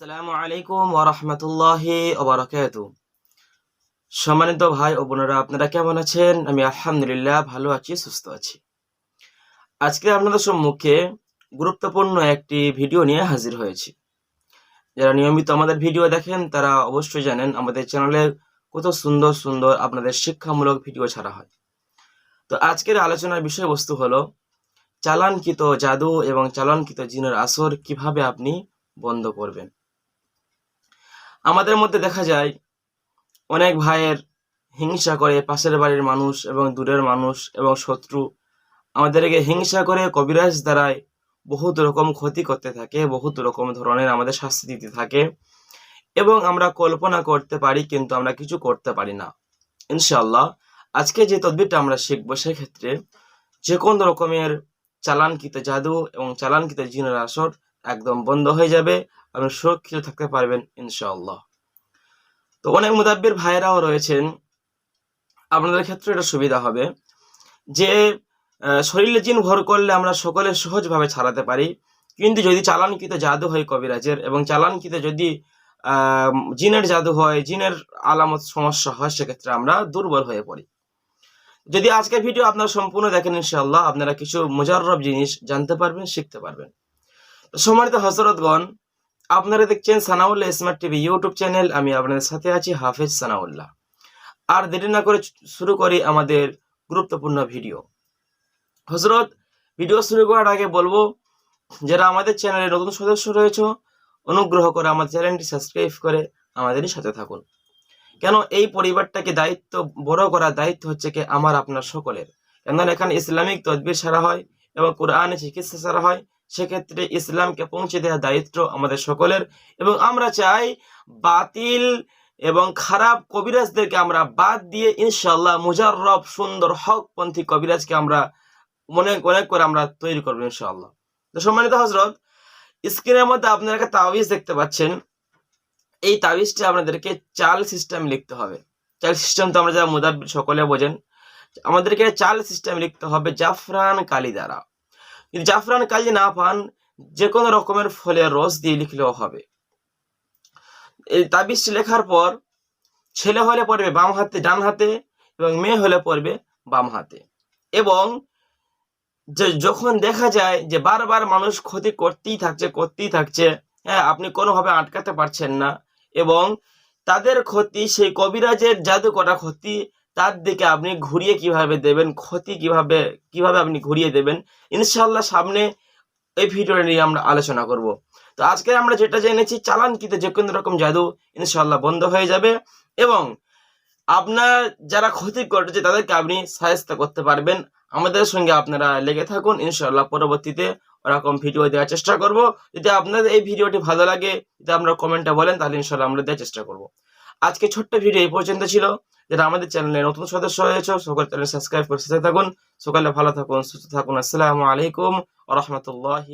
আসসালামু আলাইকুম ওরহমতুল্লাহি ওবরাকাতু সম্মানিত ভাই ও বোনেরা, আপনারা কেমন আছেন? আমি আলহামদুলিল্লাহ ভালো আছি, সুস্থ আছি। আজকে আপনাদের সম্মুখে গুরুত্বপূর্ণ একটি ভিডিও নিয়ে হাজির হয়েছি। যারা নিয়মিত আমাদের ভিডিও দেখেন, তারা অবশ্যই জানেন আমাদের চ্যানেলে কত সুন্দর সুন্দর আপনাদের শিক্ষামূলক ভিডিও ছাড়া হয়। তো আজকের আলোচনার বিষয়বস্তু হলো, চালানকৃত জাদু এবং চালানকৃত জিনের আসর কীভাবে আপনি বন্ধ করবেন। আমাদের মধ্যে দেখা যায় অনেক ভাইয়ের হিংসা করে পাশের বাড়ির মানুষ এবং দূরের মানুষ এবং শত্রু। আমাদেরকে হিংসা করে কবিরাজ দ্বারায় বহুত রকম ক্ষতি করতে থাকে, বহুত রকম ধরনের আমাদের শাস্তি দিতে থাকে এবং আমরা কল্পনা করতে পারি কিন্তু আমরা কিছু করতে পারি না। ইনশাল্লাহ আজকে যে তদবিরটা আমরা শিখব সেক্ষেত্রে যে কোনো রকমের চালানকৃত জাদু এবং চালানকৃত জিনের আসর একদম বন্ধ হয়ে যাবে আপনি সুরক্ষিত থাকতে পারবেন, ইনশাআল্লাহ। তো অনেক মুদাব্বির ভাইয়েরাও রয়েছেন। আপনাদের ক্ষেত্রে এটা সুবিধা হবে যে শরীরে জিন ভর করলে আমরা সকলে সহজভাবে ছাড়াতে পারি। কিন্তু যদি চালানকৃত জাদু হয় কবিরাজের এবং চালানকৃত যদি জিনের জাদু হয়, জিনের আলামত সমস্যা হয়, সেক্ষেত্রে আমরা দুর্বল হয়ে পড়ি। যদি আজকের ভিডিও আপনারা সম্পূর্ণ দেখেন, ইনশাআল্লাহ আপনারা কিছু মুজাররব জিনিস জানতে পারবেন, শিখতে পারবেন। সম্মানিত হজরতগণ আপনারা দেখছেন Sanaullah smart TV YouTube channel. আমি আপনাদের সাথে আছি হাফেজ সানাউল্লাহ। আর দেরি না করে শুরু করি আমাদের গুরুত্বপূর্ণ ভিডিও। হজরত ভিডিও শুরু করার আগে বলব, যারা আমাদের চ্যানেলে নতুন সদস্য রয়েছে, অনুগ্রহ করে আমার চ্যানেলটি সাবস্ক্রাইব করে আমাদেরই সাথে থাকুন। কেন, এই পরিবারটাকে দায়িত্ব, বড় করার দায়িত্ব হচ্ছে কি, আমার, আপনার সকলের। কেননা, এখানে ইসলামিক তদবির সারা হয় এবং কোরআনে চিকিৎসা সারা হয়। সেক্ষেত্রে ইসলামকে পৌঁছে দেওয়ার দায়িত্ব আমাদের সকলের। এবং আমরা চাই বাতিল এবং খারাপ কবিরাজদেরকে আমরা বাদ দিয়ে ইনশাল্লাহ মুজাররব সুন্দর হকপন্থী কবিরাজকে আমরা মনে অনেক করে আমরা তৈরি করব ইনশাআল্লাহ। তো সম্মানিত হজরত স্ক্রিনের মধ্যে আপনারা একটা তাবিজ দেখতে পাচ্ছেন। এই তাবিজটা আপনাদেরকে চাল সিস্টেম লিখতে হবে। চাল সিস্টেম তো আমরা যারা মুদাব্বির সকলে বোঝেন, আমাদেরকে চাল সিস্টেম লিখতে হবে জাফরান কালি দ্বারা জাফরান কালি না পান যে কোনো রকমের ফলের রস দিয়ে লিখলেও হবে। এই তাবিজটি লেখার পর ছেলে হলে পড়বে বাম হাতে ডান হাতে এবং মেয়ে হলে পড়বে বাম হাতে। এবং যে যখন দেখা যায় যে বারবার মানুষ ক্ষতি করতেই থাকছে করতেই থাকছে হ্যাঁ আপনি কোনোভাবে আটকাতে পারছেন না এবং তাদের ক্ষতি, সেই কবিরাজের জাদু করা ক্ষতি তার দিকে আপনি ঘুরিয়ে কীভাবে দেবেন, ক্ষতি কীভাবে কীভাবে আপনি ঘুরিয়ে দেবেন ইনশাল্লাহ সামনে এই ভিডিওটা নিয়ে আমরা আলোচনা করব। তো আজকে আমরা যেটা জেনেছি চালানকৃত যে কোনো রকম জাদু ইনশাল্লাহ বন্ধ হয়ে যাবে এবং আপনার যারা ক্ষতি করেছে তাদেরকে আপনি সাহায্য করতে পারবেন। আমাদের সঙ্গে আপনারা লেগে থাকুন ইনশাল্লাহ পরবর্তীতে ওরকম ভিডিও দেওয়ার চেষ্টা করব। যদি আপনাদের এই ভিডিওটি ভালো লাগে, যদি আপনারা কমেন্টে বলেন, তাহলে ইনশাল্লাহ আমরা দেওয়ার চেষ্টা করব। আজকে ছোট্ট ভিডিও এই পর্যন্ত ছিল। যেটা আমাদের চ্যানেলে নতুন সদস্য হয়েছে, সকল চ্যানেল সাবস্ক্রাইব করে সাথে থাকুন। সকালে ভালো থাকুন, সুস্থ থাকুন। আসসালামু আলাইকুম রহমতুল্লাহ